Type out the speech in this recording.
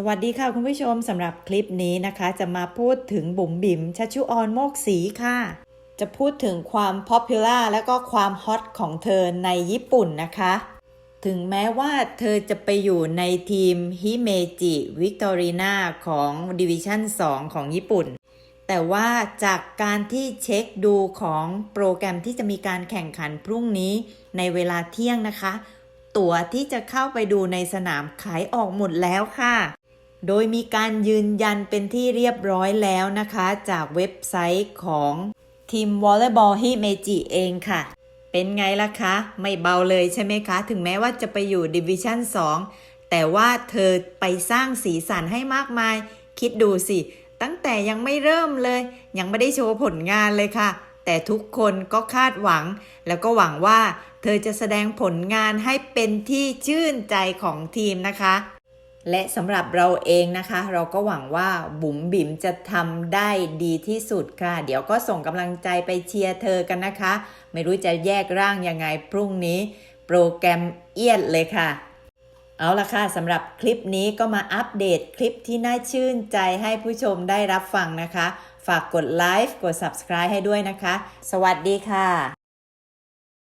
สวัสดีค่ะคุณผู้ชมสำหรับคลิปนี้นะคะ จะมาพูดถึงบุ๋มบิ๋มชัชชุออนโมกศรีค่ะ จะพูดถึงความ popular และก็ความฮอตของเธอในญี่ปุ่นนะคะ ถึงแม้ว่าเธอจะไปอยู่ในทีมฮิเมจิวิกตอรีนาของดิวิชั่น 2 ของญี่ปุ่น แต่ว่าจากการที่เช็คดูของโปรแกรมที่จะมีการแข่งขันพรุ่งนี้ในเวลาเที่ยงนะคะ ตั๋วที่จะเข้าไปดูในสนามขายออกหมดแล้วค่ะ โดยมีการยืนยันเป็นที่เรียบร้อยแล้วนะคะ จากเว็บไซต์ของทีมวอลเลย์บอลฮิเมจิเองค่ะ เป็นไงล่ะคะ ไม่เบาเลยใช่ไหมคะ ถึงแม้ว่าจะไปอยู่ดิวิชั่น 2 แต่ว่าเธอไปสร้างสีสันให้มากมาย คิดดูสิ ตั้งแต่ยังไม่เริ่มเลย ยังไม่ได้โชว์ผลงานเลยค่ะ แต่ทุกคนก็คาดหวัง แล้วก็หวังว่า เธอจะแสดงผลงานให้เป็นที่ชื่นใจของทีมนะคะ และสำหรับเราเองนะคะ เราก็หวังว่าบุ๋มบิ๋มจะทำได้ดีที่สุดค่ะ เดี๋ยวก็ส่งกำลังใจไปเชียร์เธอกันนะคะ ไม่รู้จะแยกร่างยังไงพรุ่งนี้ โปรแกรมเอียดเลยค่ะ เอาละค่ะสำหรับคลิปนี้ก็มาอัปเดตคลิปที่น่าชื่นใจให้ผู้ชมได้รับฟังนะคะ ฝากกดไลค์กด subscribe ให้ด้วยนะคะ สวัสดีค่ะ